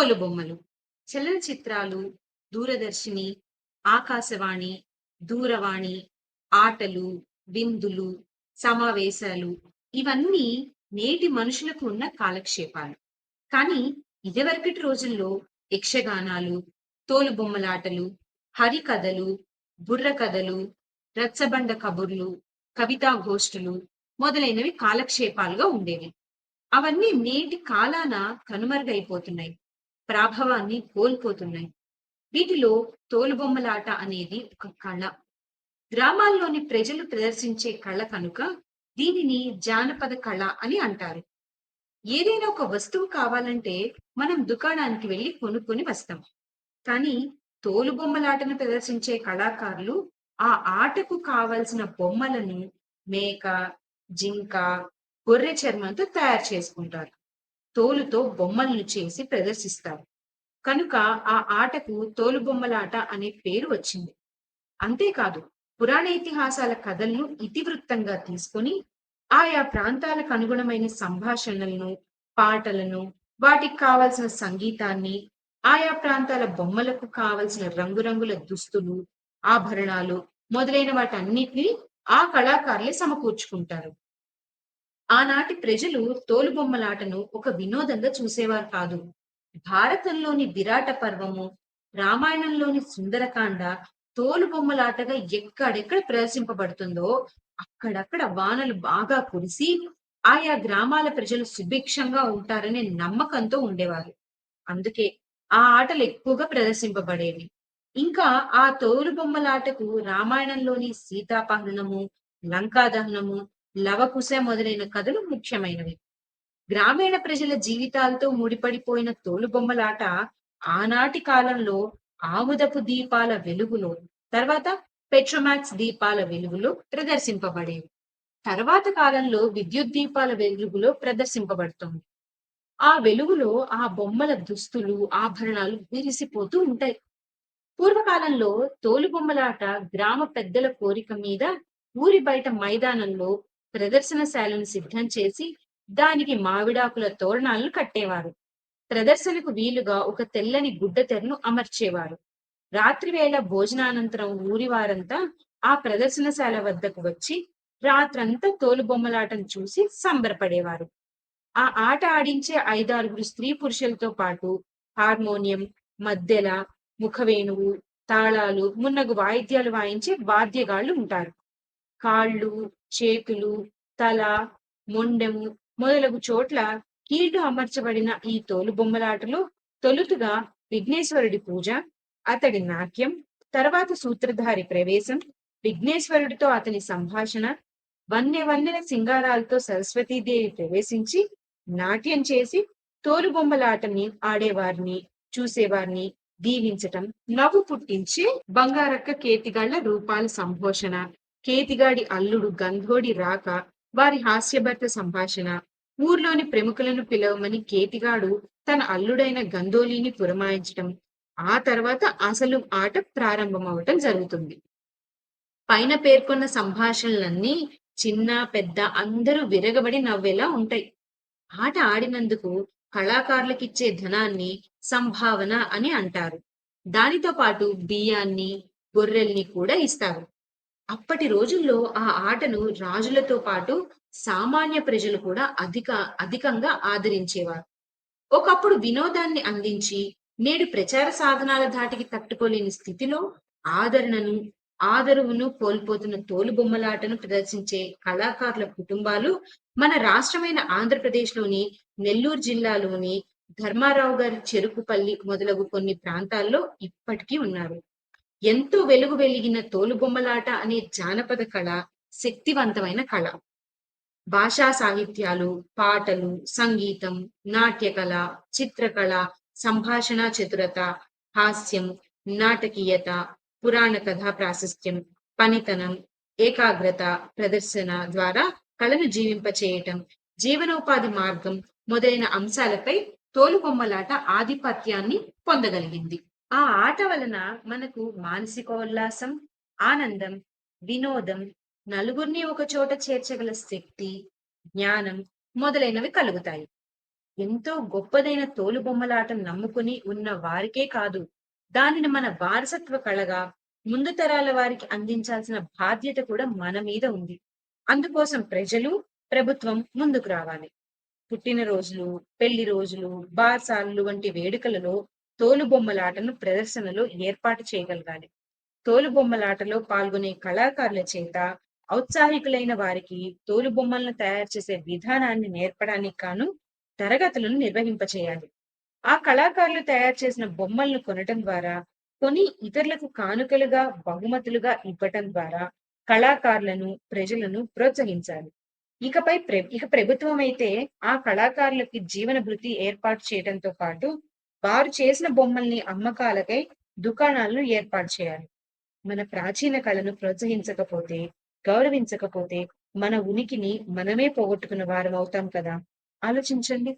తోలుబొమ్మలు చలనచిత్రాలు దూరదర్శిని ఆకాశవాణి దూరవాణి ఆటలు విందులు సమావేశాలు ఇవన్నీ నేటి మనుషులకు ఉన్న కాలక్షేపాలు. కానీ ఇదివరకటి రోజుల్లో యక్షగానాలు తోలుబొమ్మలాటలు హరికథలు బుర్రకథలు రచ్చబండ కబుర్లు కవితా గోష్ఠులు మొదలైనవి కాలక్షేపాలుగా ఉండేవి. అవన్నీ నేటి కాలాన కనుమరుగైపోతున్నాయి. ప్రాభవాన్ని కోల్పోతున్నాయి. వీటిలో తోలుబొమ్మలాట అనేది ఒక కళ. గ్రామాల్లోని ప్రజలు ప్రదర్శించే కళ కనుక దీనిని జానపద కళ అని అంటారు. ఏదైనా ఒక వస్తువు కావాలంటే మనం దుకాణానికి వెళ్ళి కొనుక్కొని వస్తాం. కానీ తోలుబొమ్మలాటను ప్రదర్శించే కళాకారులు ఆ ఆటకు కావలసిన బొమ్మలను మేక జింక గొర్రె చర్మంతో తయారు చేసుకుంటారు. తోలుతో బొమ్మలను చేసి ప్రదర్శిస్తారు. కనుక ఆ ఆటకు తోలుబొమ్మలాట అనే పేరు వచ్చింది. అంతేకాదు పురాణ ఇతిహాసాల కథలను ఇతివృత్తంగా తీసుకొని ఆయా ప్రాంతాలకు అనుగుణమైన సంభాషణలను పాటలను వాటికి కావలసిన సంగీతాన్ని ఆయా ప్రాంతాల బొమ్మలకు కావలసిన రంగురంగుల దుస్తులు ఆభరణాలు మొదలైన వాటన్నిటిని ఆ కళాకారులే సమకూర్చుకుంటారు. ఆనాటి ప్రజలు తోలుబొమ్మలాటను ఒక వినోదంగా చూసేవారు కాదు. భారతంలోని విరాట పర్వము రామాయణంలోని సుందరకాండ తోలుబొమ్మలాటగా ఎక్కడెక్కడ ప్రదర్శింపబడుతుందో అక్కడక్కడ వానలు బాగా కురిసి ఆయా గ్రామాల ప్రజలు సుభిక్షంగా ఉంటారనే నమ్మకంతో ఉండేవారు. అందుకే ఆ ఆటలు ఎక్కువగా ప్రదర్శింపబడేవి. ఇంకా ఆ తోలు బొమ్మలాటకు రామాయణంలోని సీతాపహరణము లంకాదహనము లవకుశ మొదలైన కథలు ముఖ్యమైనవి. గ్రామీణ ప్రజల జీవితాలతో ముడిపడిపోయిన తోలుబొమ్మలాట ఆనాటి కాలంలో ఆముదపు దీపాల వెలుగులో తర్వాత పెట్రోమాక్స్ దీపాల వెలుగులో ప్రదర్శింపబడేవి. తర్వాత కాలంలో విద్యుత్ దీపాల వెలుగులో ప్రదర్శింపబడుతుంది. ఆ వెలుగులో ఆ బొమ్మల దుస్తులు ఆభరణాలు విరిసిపోతూ ఉంటాయి. పూర్వకాలంలో తోలుబొమ్మలాట గ్రామ పెద్దల కోరిక మీద ఊరి బయట మైదానంలో ప్రదర్శనశాలను సిద్ధం చేసి దానికి మావిడాకుల తోరణాలను కట్టేవారు. ప్రదర్శనకు వీలుగా ఒక తెల్లని గుడ్డ తెరను అమర్చేవారు. రాత్రివేళ భోజనానంతరం ఊరి వారంతా ఆ ప్రదర్శనశాల వద్దకు వచ్చి రాత్రంతా తోలుబొమ్మలాటను చూసి సంబరపడేవారు. ఆ ఆట ఆడించే ఐదారుగురు స్త్రీ పురుషులతో పాటు హార్మోనియం మద్దెల ముఖవేణువు తాళాలు మున్నగు వాయిద్యాలు వాయించే వాద్యగాళ్ళు ఉంటారు. కాళ్ళు చేతులు తల మొండెము మొదలగు చోట్ల కీళ్ళు అమర్చబడిన ఈ తోలుబొమ్మలాటలో తొలుతుగా విఘ్నేశ్వరుడి పూజ అతడి నాట్యం తర్వాత సూత్రధారి ప్రవేశం విఘ్నేశ్వరుడితో అతని సంభాషణ వన్నె వన్నెల సింగారాలతో సరస్వతీదేవి ప్రవేశించి నాట్యం చేసి తోలుబొమ్మలాటని ఆడేవారిని చూసేవారిని దీవించటం నవ్వు పుట్టించే బంగారక్క కేతిగాళ్ళ రూపాల సంభోషణ కేతిగాడి అల్లుడు గంధోడి రాక వారి హాస్యభర్త సంభాషణ ఊర్లోని ప్రముఖులను పిలవమని కేతిగాడు తన అల్లుడైన గంధోలిని పురమాయించటం. ఆ తర్వాత అసలు ఆట ప్రారంభమవటం జరుగుతుంది. పైన పేర్కొన్న సంభాషణలన్నీ చిన్న పెద్ద అందరూ విరగబడి నవ్వేలా ఉంటాయి. ఆట ఆడినందుకు కళాకారులకిచ్చే ధనాన్ని సంభావన అని అంటారు. దానితో పాటు బియ్యాన్ని గొర్రెల్ని కూడా ఇస్తారు. అప్పటి రోజుల్లో ఆ ఆటను రాజులతో పాటు సామాన్య ప్రజలు కూడా అధిక అధికంగా ఆదరించేవారు. ఒకప్పుడు వినోదాన్ని అందించి నేడు ప్రచార సాధనాల ధాటికి తట్టుకోలేని స్థితిలో ఆదరణను ఆదరువును కోల్పోతున్న తోలుబొమ్మలాటను ప్రదర్శించే కళాకారుల కుటుంబాలు మన రాష్ట్రమైన ఆంధ్రప్రదేశ్లోని నెల్లూరు జిల్లాలోని ధర్మారావు గారి చెరుకుపల్లి మొదలగు కొన్ని ప్రాంతాల్లో ఇప్పటికీ ఉన్నారు. ఎంతో వెలుగు వెలిగిన తోలుబొమ్మలాట అనే జానపద కళ శక్తివంతమైన కళ. భాషా సాహిత్యాలు పాటలు సంగీతం నాట్యకళ చిత్రకళ సంభాషణ చతురత హాస్యం నాటకీయత పురాణ కథా ప్రాశస్త్యం పనితనం ఏకాగ్రత ప్రదర్శన ద్వారా కళను జీవింపచేయటం జీవనోపాధి మార్గం మొదలైన అంశాలపై తోలుబొమ్మలాట ఆధిపత్యాన్ని పొందగలిగింది. ఆ ఆట వలన మనకు మానసికోల్లాసం ఆనందం వినోదం నలుగురిని ఒక చోట చేర్చగల శక్తి జ్ఞానం మొదలైనవి కలుగుతాయి ఎంతో గొప్పదైన తోలుబొమ్మలాట నమ్ముకుని ఉన్న వారికే కాదు, దానిని మన వారసత్వ కళగా ముందు తరాల వారికి అందించాల్సిన బాధ్యత కూడా మన మీద ఉంది. అందుకోసం ప్రజలు, ప్రభుత్వం ముందుకు రావాలి. పుట్టినరోజులు, పెళ్ళి రోజులు, బార్సాలు వంటి వేడుకలలో తోలుబొమ్మలాటను ప్రదర్శనలో ఏర్పాటు చేయగలగాలి. తోలుబొమ్మలాటలో పాల్గొనే కళాకారుల చేత ఔత్సాహికులైన వారికి తోలుబొమ్మలను తయారు చేసే విధానాన్ని నేర్పడానికి గాను తరగతులను నిర్వహింపచేయాలి. ఆ కళాకారులు తయారు చేసిన బొమ్మలను కొనటం ద్వారా, కొని ఇతరులకు కానుకలుగా, బహుమతులుగా ఇవ్వటం ద్వారా కళాకారులను, ప్రజలను ప్రోత్సహించాలి. ఇకపై ఇక ప్రభుత్వం అయితే ఆ కళాకారులకి జీవన భృతి ఏర్పాటు చేయడంతో పాటు, వారు చేసిన బొమ్మల్ని అమ్మకాలకై దుకాణాలను ఏర్పాటు చేయాలి. మన ప్రాచీన కళను ప్రోత్సహించకపోతే, గౌరవించకపోతే మన ఉనికిని మనమే పోగొట్టుకున్న వారమవుతాం కదా! ఆలోచించండి.